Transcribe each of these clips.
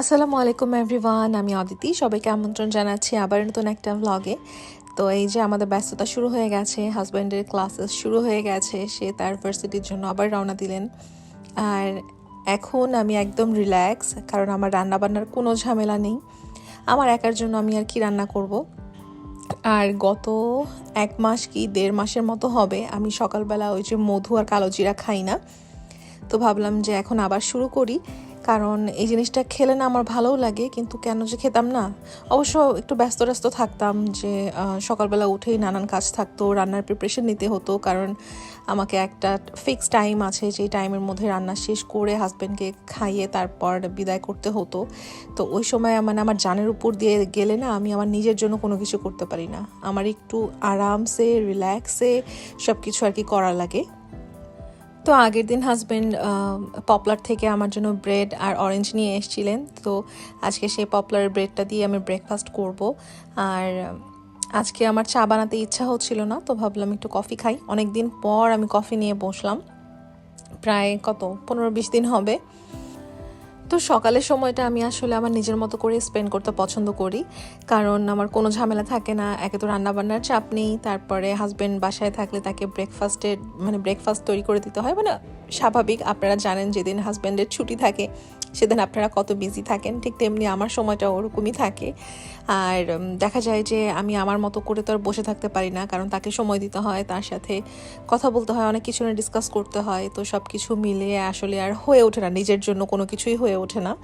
আসসালামু আলাইকুম এভরিওয়ান আমি অদিতি। সবাইকে আমন্ত্রণ জানাচ্ছি আবার নতুন একটা ভ্লগে তো এই যে আমাদের ব্যস্ততা শুরু হয়ে গেছে হাজব্যান্ডের ক্লাসেস শুরু হয়ে গেছে, সে তার ভার্সিটির জন্য আবার রওনা দিলেন। আর এখন আমি একদম রিল্যাক্স কারণ আমার রান্নাবান্নার কোনো ঝামেলা নেই। আমার একার জন্য আমি আর কি রান্না করব? আর গত এক মাস কি দেড় মাসের মতো হবে, আমি সকালবেলা ওই যে মধু আর কালো জিরা খাই না। তো ভাবলাম যে এখন আবার শুরু করি। কারণ এই জিনিসটা খেলে না আমার ভালোও লাগে, কিন্তু কেন যে খেতাম না। অবশ্য একটু ব্যস্ত ব্যস্ত থাকতাম যে সকালবেলা উঠেই নানান কাজ থাকতো, রান্নার প্রিপারেশন নিতে হতো, কারণ আমাকে একটা ফিক্সড টাইম আছে যেই টাইমের মধ্যে রান্না শেষ করে হাজব্যান্ডকে খাইয়ে তারপর বিদায় করতে হতো। তো ওই সময় মানে আমার জানের উপর দিয়ে গেলে না আমি আমার নিজের জন্য কোনো কিছু করতে পারি না। আমার একটু আরামসে রিল্যাক্সে সব কিছু আর কি করা লাগে। তো আগের দিন হাজব্যান্ড পপলার থেকে আমার জন্য ব্রেড আর অরেঞ্জ নিয়ে এসেছিলেন। তো আজকে সেই পপলার ব্রেডটা দিয়ে আমি ব্রেকফাস্ট করব। আর আজকে আমার চা বানাতে ইচ্ছা হচ্ছিল না, তো ভাবলাম একটু কফি খাই। অনেক দিন পর আমি কফি নিয়ে বসলাম। প্রায় কত? পনেরো বিশ দিন হবে। তো সকালের সময়টা আমি আসলে আমার নিজের মতো করে স্পেন্ড করতে পছন্দ করি। কারণ আমার কোনো ঝামেলা থাকে না, একে তো রান্নাবান্নার চাপ নেই, তারপরে হাজব্যান্ড বাসায় থাকলে তাকে ব্রেকফাস্টের মানে ব্রেকফাস্ট তৈরি করে দিতে হয়। মানে স্বাভাবিক, আপনারা জানেন যেদিন হাজব্যান্ডের ছুটি থাকে সেদিন আপনারা কত বিজি থাকেন, ঠিক তেমনি আমার সময়টা ওরকমই থাকে। আর দেখা যায় যে আমি আমার মতো করে তো আর বসে থাকতে পারি না, কারণ তাকে সময় দিতে হয়, তার সাথে কথা বলতে হয়, অনেক কিছু নিয়ে ডিসকাস করতে হয়, তো সব কিছু মিলিয়ে আসলে আর হয়ে ওঠে না, নিজের জন্য কোনো কিছুই হয়ে ওঠে না।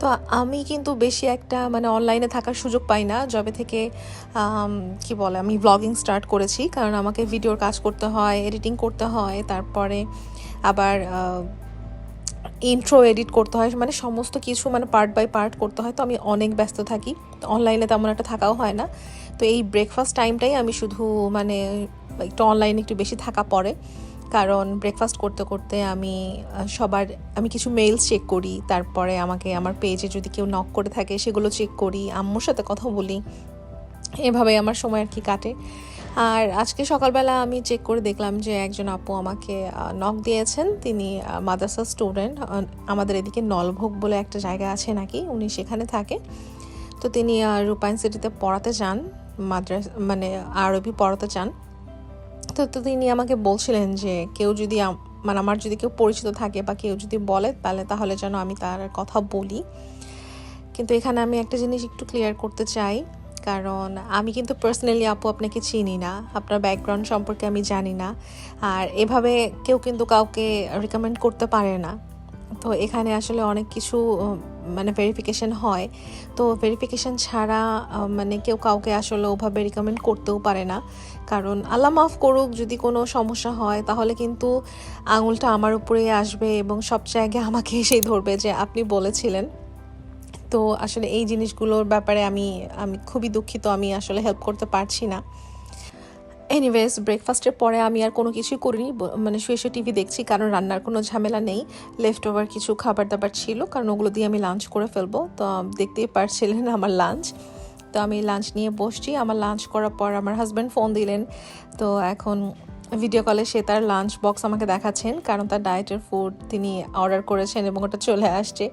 তো আমি কিন্তু বেশি একটা মানে অনলাইনে থাকার সুযোগ পাই না, যবে থেকে কি বলে, আমি ব্লগিং স্টার্ট করেছি, কারণ আমাকে ভিডিওর কাজ করতে হয় এডিটিং করতে হয়, তারপরে আবার ইন্ট্রো এডিট করতে হয় মানে সমস্ত কিছু মানে পার্ট বাই পার্ট করতে হয়। তো আমি অনেক ব্যস্ত থাকি। অনলাইনে তেমন একটা থাকাও হয় না। তো এই ব্রেকফাস্ট টাইমটাই আমি শুধু মানে একটু অনলাইনে একটু বেশি থাকা পড়ে কারণ ব্রেকফাস্ট করতে করতে আমি সবার, আমি কিছু মেইলস চেক করি। তারপরে আমাকে আমার পেজে যদি কেউ নক করে থাকে, সেগুলো চেক করি। আম্মুর সাথে কথা বলি। এভাবে আমার সময় আর কি কাটে। আর আজকে সকালবেলা আমি চেক করে দেখলাম যে একজন আপু আমাকে নক দিয়েছেন। তিনি মাদ্রাসা স্টুডেন্ট আমাদের এদিকে নলভোগ বলে একটা জায়গা আছে নাকি? উনি সেখানে থাকে। তো তিনি রূপায়ণ সিটিতে পড়াতে চান মাদ্রাস মানে আরবি পড়াতে চান তো তো তিনি আমাকে বলছিলেন যে কেউ যদি মানে আমার যদি কেউ পরিচিত থাকে বা কেউ যদি বলে, তাহলে তাহলে যেন আমি তার কথা বলি। কিন্তু এখানে আমি একটা জিনিস একটু ক্লিয়ার করতে চাই। কারণ আমি কিন্তু পার্সোনালি আপু আপনাকে চিনি না। আপনার ব্যাকগ্রাউন্ড সম্পর্কে আমি জানি না। আর এভাবে কেউ কিন্তু কাউকে রিকমেন্ড করতে পারে না। তো এখানে আসলে অনেক কিছু মানে ভেরিফিকেশন হয়। তো ভেরিফিকেশন ছাড়া মানে কেউ কাউকে আসলে ওভাবে রিকমেন্ড করতেও পারে না। কারণ আল্লাহ মাফ করুক, যদি কোনো সমস্যা হয়, তাহলে কিন্তু আঙুলটা আমার উপরেই আসবে এবং সব জায়গায় আমাকে এসেই ধরবে যে আপনি বলেছিলেন। তো আসলে এই জিনিসগুলোর ব্যাপারে আমি আমি খুবই দুঃখিত, আমি আসলে হেল্প করতে পারছি না। এনিওয়েজ ব্রেকফাস্টের পরে আমি আর কোনো কিছুই করিনি মানে শুয়ে শুয়ে টিভি দেখছি, কারণ রান্নার কোনো ঝামেলা নেই। লেফট ওভার কিছু খাবার দাবার ছিল, কারণ ওগুলো দিয়ে আমি লাঞ্চ করে ফেলব। তো দেখতেই পারছিলেন আমার লাঞ্চ তো আমি লাঞ্চ নিয়ে বসছি। আমার লাঞ্চ করার পর আমার হাজব্যান্ড ফোন দিলেন। তো এখন ভিডিও কলে সে তার লাঞ্চ বক্স আমাকে দেখাচ্ছেন, কারণ তার ডায়েটের ফুড তিনি অর্ডার করেছেন এবং ওটা চলে আসছে।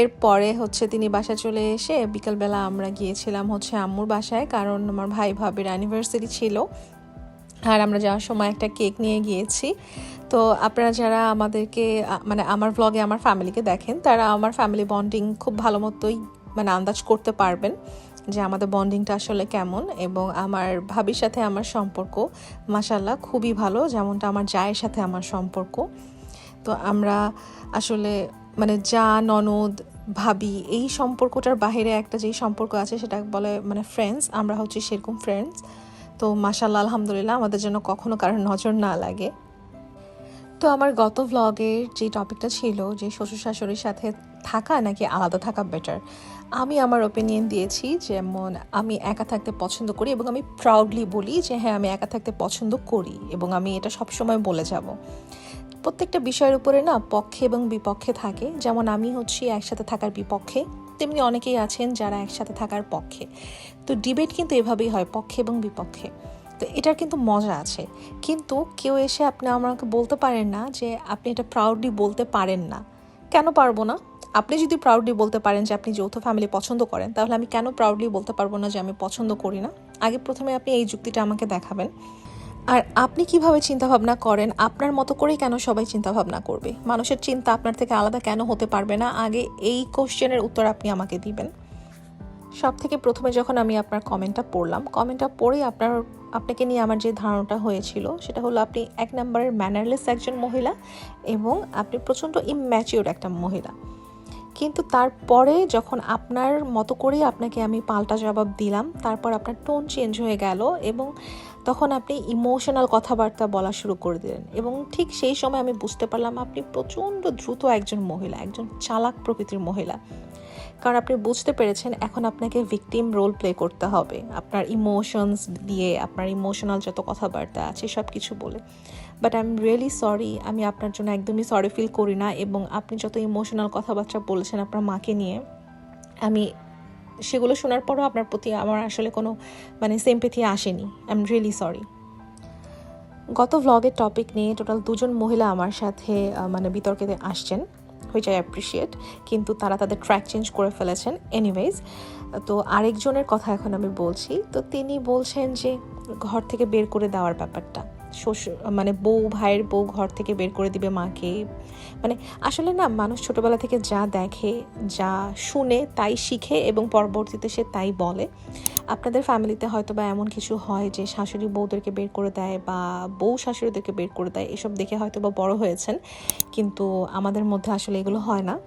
এরপরে হচ্ছে তিনি বাসায় চলে এসে বিকালবেলা আমরা গিয়েছিলাম হচ্ছে আম্মুর বাসায়, কারণ আমার ভাই ভাবির অ্যানিভার্সারি ছিল। আর আমরা যাওয়ার সময় একটা কেক নিয়ে গিয়েছি। তো আপনারা যারা আমাদেরকে মানে আমার ব্লগে আমার ফ্যামিলিকে দেখেন, তারা আমার ফ্যামিলি বন্ডিং খুব ভালো মতোই মানে আন্দাজ করতে পারবেন। যে আমাদের বন্ডিংটা আসলে কেমন এবং আমার ভাবির সাথে আমার সম্পর্ক মাসাল্লাহ খুবই ভালো, যেমনটা আমার জায়ের সাথে আমার সম্পর্ক। তো আমরা আসলে মানে যা, ননদ, ভাবি, এই সম্পর্কটার বাইরে একটা যেই সম্পর্ক আছে সেটা বলে মানে ফ্রেন্ডস আমরা হচ্ছে সেরকম ফ্রেন্ডস তো মাসাল্লাহ আলহামদুলিল্লাহ, আমাদের জন্য কখনো কারোর নজর না লাগে। তো আমার গত ভ্লগের যে টপিকটা ছিল, যে শ্বশুর শাশুড়ির সাথে থাকা নাকি আলাদা থাকা বেটার আমি আমার ওপিনিয়ন দিয়েছি যেমন আমি একা থাকতে পছন্দ করি এবং আমি প্রাউডলি বলি যে হ্যাঁ আমি একা থাকতে পছন্দ করি এবং আমি এটা সবসময় বলে যাব। প্রত্যেকটা বিষয়ের উপরে না পক্ষে এবং বিপক্ষে থাকে। যেমন আমি হচ্ছি একসাথে থাকার বিপক্ষে, তেমনি অনেকেই আছেন যারা একসাথে থাকার পক্ষে। তো ডিবেট কিন্তু এভাবেই হয়, পক্ষে এবং বিপক্ষে। তো এটার কিন্তু মজা আছে। কিন্তু কেউ এসে আপনি আমাকে বলতে পারেন না যে আপনি এটা প্রাউডলি বলতে পারেন না। কেন পারব না? আপনি যদি প্রাউডলি বলতে পারেন যে আপনি যৌথ ফ্যামিলি পছন্দ করেন, তাহলে আমি কেন প্রাউডলি বলতে পারব না যে আমি পছন্দ করি না? আগে প্রথমে আপনি এই যুক্তিটা আমাকে দেখাবেন। আর আপনি কীভাবে চিন্তা ভাবনা করেন? আপনার মতো করেই কেন সবাই চিন্তা ভাবনা করবে? মানুষের চিন্তা আপনার থেকে আলাদা কেন হতে পারবে না? আগে এই কোশ্চেনের উত্তর আপনি আমাকে দিবেন। সব থেকে প্রথমে যখন আমি আপনার কমেন্টটা পড়লাম কমেন্টটা পড়ে আপনার আপনাকে নিয়ে আমার যে ধারণাটা হয়েছিল, সেটা হলো আপনি এক নম্বরের ম্যানারলেস একজন মহিলা এবং আপনি প্রচণ্ড ইম্যাচিওর একটা মহিলা। কিন্তু তারপরে যখন আপনার মতো করেই আপনাকে আমি পাল্টা জবাব দিলাম, তারপর আপনার টোন চেঞ্জ হয়ে গেল এবং তখন আপনি ইমোশনাল কথাবার্তা বলা শুরু করে দিলেন এবং ঠিক সেই সময় আমি বুঝতে পারলাম আপনি প্রচণ্ড দ্রুত একজন মহিলা, একজন চালাক প্রকৃতির মহিলা। কারণ আপনি বুঝতে পেরেছেন এখন আপনাকে ভিকটিম রোল প্লে করতে হবে। আপনার ইমোশনস দিয়ে, আপনার ইমোশনাল যত কথাবার্তা আছে সব কিছু বলে। But I am really sorry আমি আপনার জন্য একদমই সরি ফিল করি না এবং আপনি যত ইমোশনাল কথাবার্তা বলেছেন আপনার মাকে নিয়ে, আমি সেগুলো শোনার পরও আপনার প্রতি আমার আসলে কোনো মানে সেমপেথি আসেনি। আই এম রিয়েলি সরি গত ভ্লগের টপিক নিয়ে টোটাল দুজন মহিলা আমার সাথে মানে বিতর্কে আসছেন। হুইচ আই অ্যাপ্রিসিয়েট কিন্তু তারা তাদের ট্র্যাক চেঞ্জ করে ফেলেছেন এনিওয়েজ তো আরেকজনের কথা এখন আমি বলছি, তো তিনি বলছেন যে ঘর থেকে বের করে দেওয়ার ব্যাপারটা। শ্বশুর মানে বউ, ভাইয়ের বউ ঘর থেকে বের করে দিবে মাকে। মানে আসলে না, মানুষ ছোটবেলা থেকে যা দেখে, যা শুনে তাই শিখে এবং পরবর্তীতে সে তাই বলে। আপনাদের ফ্যামিলিতে হয়তো বা এমন কিছু হয় যে শাশুড়ি বউদেরকে বের করে দেয় বা বউ শাশুড়িদেরকে বের করে দেয়, এসব দেখে হয়তো বা বড় হয়েছেন। কিন্তু আমাদের মধ্যে আসলে এগুলো হয় না।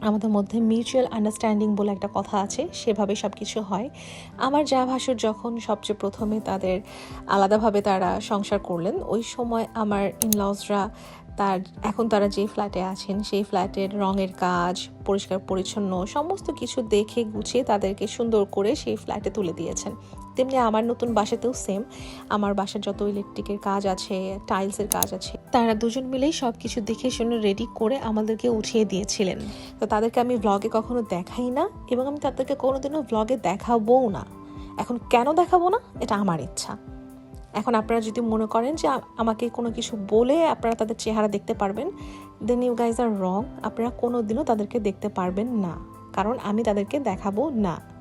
আমাদের মধ্যে মিউচুয়াল আন্ডারস্ট্যান্ডিং বলে একটা কথা আছে, সেভাবে সব কিছু হয়। আমার যা ভাসুর যখন সবচেয়ে প্রথমে তাদের আলাদাভাবে তারা সংসার করলেন, ওই সময় আমার ইনলসরা তার, এখন তারা যে ফ্ল্যাটে আছেন, সেই ফ্ল্যাটের রঙের কাজ, পরিষ্কার, পরিচ্ছন্ন, সমস্ত কিছু দেখে গুছিয়ে তাদেরকে সুন্দর করে সেই ফ্ল্যাটে তুলে দিয়েছেন। তেমনি আমার নতুন বাসাতেও সেম আমার বাসার যত ইলেকট্রিকের কাজ আছে টাইলসের কাজ আছে তারা দুজন মিলেই সব কিছু দেখে শুনে রেডি করে আমাদেরকে উঠিয়ে দিয়েছিলেন। তো তাদেরকে আমি ব্লগে কখনো দেখাই না এবং আমি তাদেরকে কোনোদিনও ব্লগে দেখাবও না। এখন কেন দেখাবো না? এটা আমার ইচ্ছা। এখন আপনারা যদি মনে করেন যে আমাকে কোনো কিছু বলে আপনারা তাদের চেহারা দেখতে পারবেন দেন ইউ গাইজ আর রং আপনারা কোনো দিনও তাদেরকে দেখতে পারবেন না। কারণ আমি তাদেরকে দেখাবো না।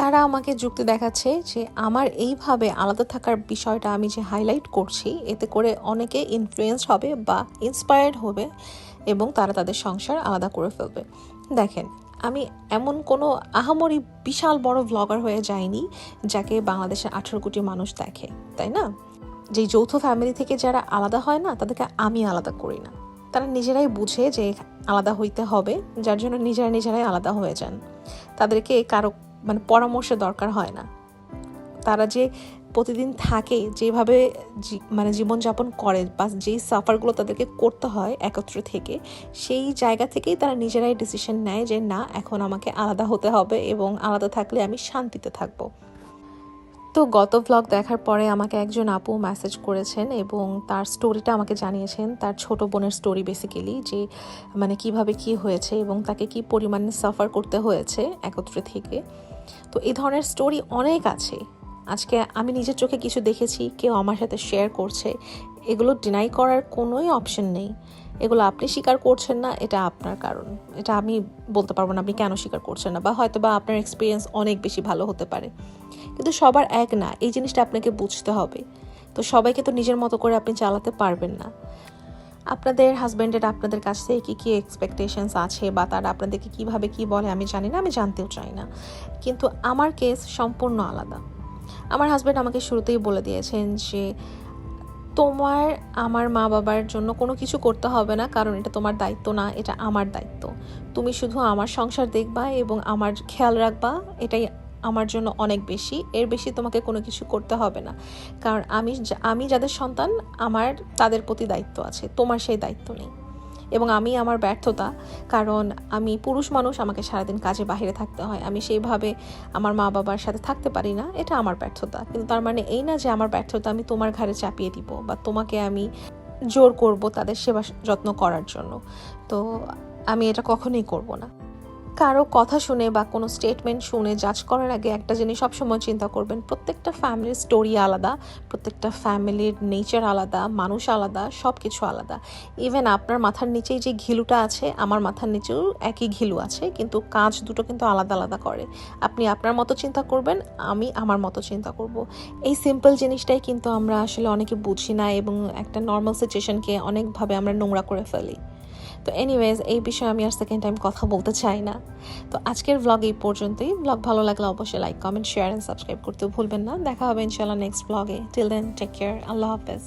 তারা আমাকে যুক্তি দেখাচ্ছে যে আমার এইভাবে আলাদা থাকার বিষয়টা আমি যে হাইলাইট করছি, এতে করে অনেকে ইনফ্লুয়েন্স হবে বা ইন্সপায়ার্ড হবে এবং তারা তাদের সংসার আলাদা করে ফেলবে। দেখেন, আমি এমন কোনো আহামরি বিশাল বড় ব্লগার হয়ে যাইনি যাকে বাংলাদেশের আঠেরো কোটি মানুষ দেখে, তাই না? যে যৌথ ফ্যামিলি থেকে যারা আলাদা হয় না, তাদেরকে আমি আলাদা করি না। তারা নিজেরাই বুঝে যে আলাদা হইতে হবে, যার জন্য নিজেরা নিজেরাই আলাদা হয়ে যান। তাদেরকে কারও মানে পরামর্শ দরকার হয় না। তারা যে প্রতিদিন থাকে, যেভাবে মানে জীবনযাপন করে বা যেই সাফারগুলো তাদেরকে করতে হয় একত্র থেকে, সেই জায়গা থেকেই তারা নিজেরাই ডিসিশন নেয় যে, না, এখন আমাকে আলাদা হতে হবে এবং আলাদা থাকলে আমি শান্তিতে থাকব। তো গত ব্লগ দেখার পরে আমাকে একজন আপু মেসেজ করেছেন এবং তার স্টোরিটা আমাকে জানিয়েছেন। তার ছোট বোনের স্টোরি বেসিক্যালি যে মানে কীভাবে কি হয়েছে এবং তাকে কি পরিমাণে সাফার করতে হয়েছে একত্রে থেকে। তো এই ধরনের স্টোরি অনেক আছে। আজকে আমি নিজের চোখে কিছু দেখেছি, কেউ আমার সাথে শেয়ার করছে। এগুলো ডিনাই করার কোনোই অপশন নেই। এগুলো আপনি স্বীকার করছেন না, এটা আপনার কারণ। এটা আমি বলতে পারব না আপনি কেন স্বীকার করছেন না, বা হয়তো বা আপনার এক্সপিরিয়েন্স অনেক বেশি ভালো হতে পারে। কিন্তু সবার এক না, এই জিনিসটা আপনাকে বুঝতে হবে। তো সবাইকে তো নিজের মতো করে আপনি চালাতে পারবেন না। আপনাদের হাজব্যান্ডের আপনাদের কাছ থেকে কী কী এক্সপেকটেশনস আছে বা তারা আপনাদেরকে কীভাবে কি বলে আমি জানি না, আমি জানতেও চাই না। কিন্তু আমার কেস সম্পূর্ণ আলাদা। আমার হাজব্যান্ড আমাকে শুরুতেই বলে দিয়েছেন যে, তোমার, আমার মা বাবার জন্য কোনো কিছু করতে হবে না, কারণ এটা তোমার দায়িত্ব না, এটা আমার দায়িত্ব। তুমি শুধু আমার সংসার দেখবা এবং আমার খেয়াল রাখবা, এটাই আমার জন্য অনেক বেশি। এর বেশি তোমাকে কোনো কিছু করতে হবে না। কারণ আমি আমি যাদের সন্তান, আমার তাদের প্রতি দায়িত্ব আছে। তোমার সেই দায়িত্ব নেই। এবং আমি আমার ব্যর্থতা, কারণ আমি পুরুষ মানুষ, আমাকে সারাদিন কাজে বাইরে থাকতে হয়। আমি সেইভাবে আমার মা বাবার সাথে থাকতে পারি না। এটা আমার ব্যর্থতা। কিন্তু তার মানে এই না যে আমার ব্যর্থতা, আমি তোমার ঘাড়ে চাপিয়ে দিব বা তোমাকে আমি জোর করব তাদের সেবা, যত্ন করার জন্য। তো আমি এটা কখনোই করব না। কারও কথা শুনে বা কোনো স্টেটমেন্ট শুনে জাজ করার আগে একটা জিনিস সবসময় চিন্তা করবেন, প্রত্যেকটা ফ্যামিলির স্টোরি আলাদা, প্রত্যেকটা ফ্যামিলির নেচার আলাদা, মানুষ আলাদা সব কিছু আলাদা। ইভেন আপনার মাথার নিচেই যে ঘিলুটা আছে, আমার মাথার নিচেও একই ঘিলু আছে, কিন্তু কাজ দুটো কিন্তু আলাদা আলাদা করে। আপনি আপনার মতো চিন্তা করবেন, আমি আমার মতো চিন্তা করব। এই সিম্পল জিনিসটাই কিন্তু আমরা আসলে অনেকে বুঝি না এবং একটা নর্মাল সিচুয়েশনকে অনেকভাবে আমরা নোংরা করে ফেলি। তো এনিওয়েজ এই বিষয়ে আমি আর সেকেন্ড টাইম কথা বলতে চাই না। তো আজকের ব্লগ এই পর্যন্তই। ব্লগ ভালো লাগলে অবশ্যই like comment share and subscribe করতেও ভুলবেন না। দেখা হবে ইনশাল্লাহ নেক্সট ব্লগে টিল দেন টেক কেয়ার আল্লাহ হাফেজ।